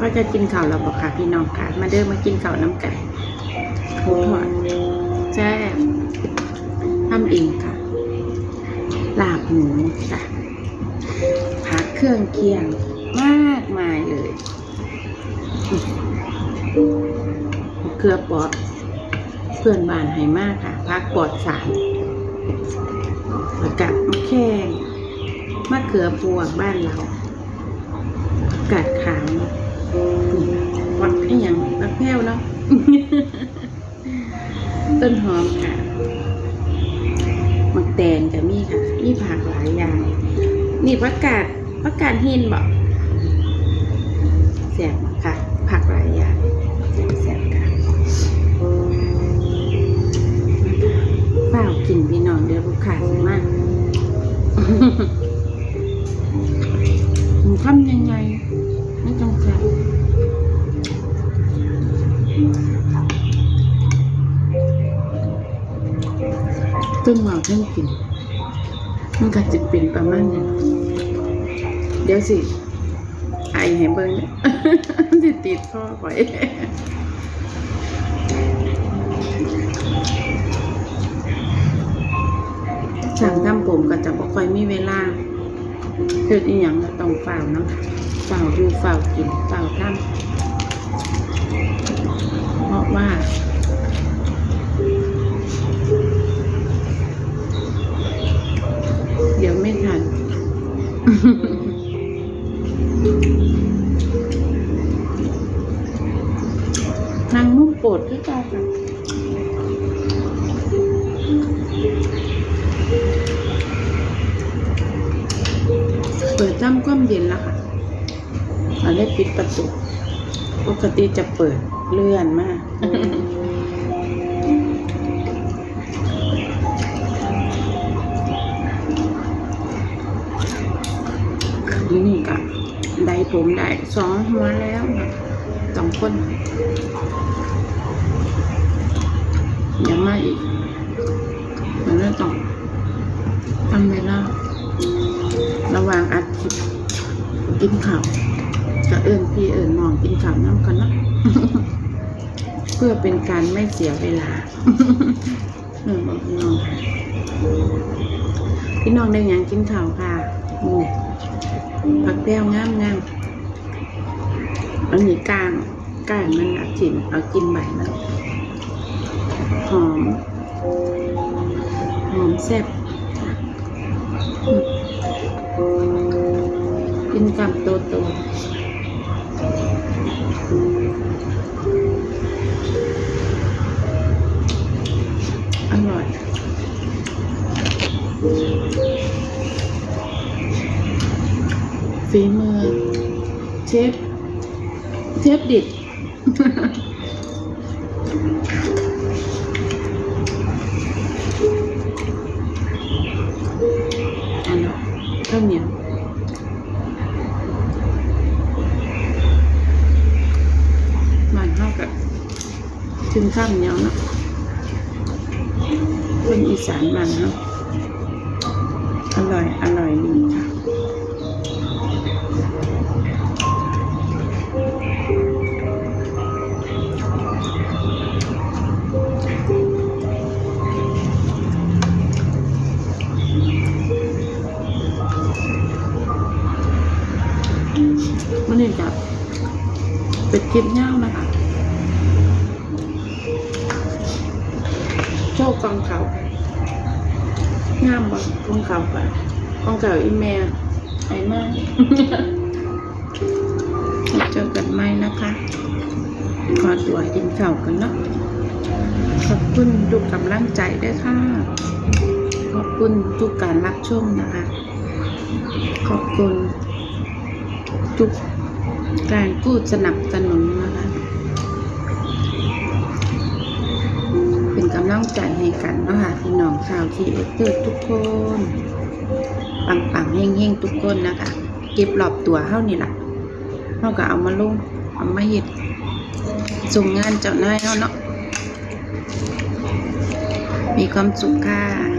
ก็จะกินข้าวเราบอกค่ะพี่น้องค่ะ มาเดินมากินข้าวน้ำกันหมูทอดแซ่บทำเองค่ะ ลาบหมูจ้ะผักเครื่องเคียงมากมายเลย เกลือปอดเพื่อนบ้านให้มากค่ะพักปอดสารกาศมะแข้งมะเขือพวงบ้านเรากาศขาว แพ้วเนาะต้นหอมค่ะมักแตงจะมีค่ะ มีผักหลายอย่าง นี่ประกาศประกาศหินบอกแสบค่ะ ผักหลายอย่างแสบๆค่ะเปล่ากินพี่น้องเดี๋ยวลูกค้าสิมากมันทำยังไง ต้นหมาเพิ่งกิน มันก็จะเป็นประมาณนี้เดี๋ยวสิไอให้เบิ้งเนี่ยสิติดคอไปช่างทำผมก็จะบ่ค่อยมีเวลาเกิดอีหยังก็ต้องเฝ้านะเฝ้าอยู่เฝ้ากินเฝ้าทำ ไม่ทัน นางนุ่มโปรดคือเกันค่ะเปิดจ้ำก้มเย็นแล้วค่ะอันนี้ปิดประตูปกติจะเปิดเลื่อนมาก ผมได้สองหัวแล้วสองคนยังมาอีกมันก็ต้องทำเวลาระหว่างอัดคลิปกินข้าวจะเอิญพี่เอิญมองกินข้าวน้ำกันนะเพื่อเป็นการไม่เสียเวลาเออบอกพี่น้องพี่น้องได้ยังกินข้าวค่ะนี่ผักแป้วงามงาม อันนี้กลางกลางมันอัดถิ่นเอากินใบมันหอม หอมแซ่บกินกับโตโตอร่อยฝีมือเชฟ เชฟดิดอร่อยข้าวเหนียวมันเท่ากับถึงข้ามเหนียวเนาะเป็นอีสานมันเนาะอร่อย อร่อยดีค่ะ วันเนี้จะเป็นคลิปยานะคะโชว์กองเขางามบ่กองเขาไปกองเขาอีเมลไอ้มากเจอกันไหมนะคะขอตัวกินข้าวกันเนาะขอบคุณทุกกำลังใจด้วยค่ะ ขอบคุณทุกการรับชมนะคะ ขอบคุณ ทุกการพูดสนับสนุนนะคะ เป็นกำลังใจให้กันนะคะพี่น้องชาวทีเอเตอร์ทุกคน ปังปังๆเฮงเฮงๆทุกคนนะคะเก็บรอบตัวเท่านี่แหละเท่ากับเอามาลงเอามาห็ดส่งงานเจ้านายเนาเนาะมีความสุขค่ะ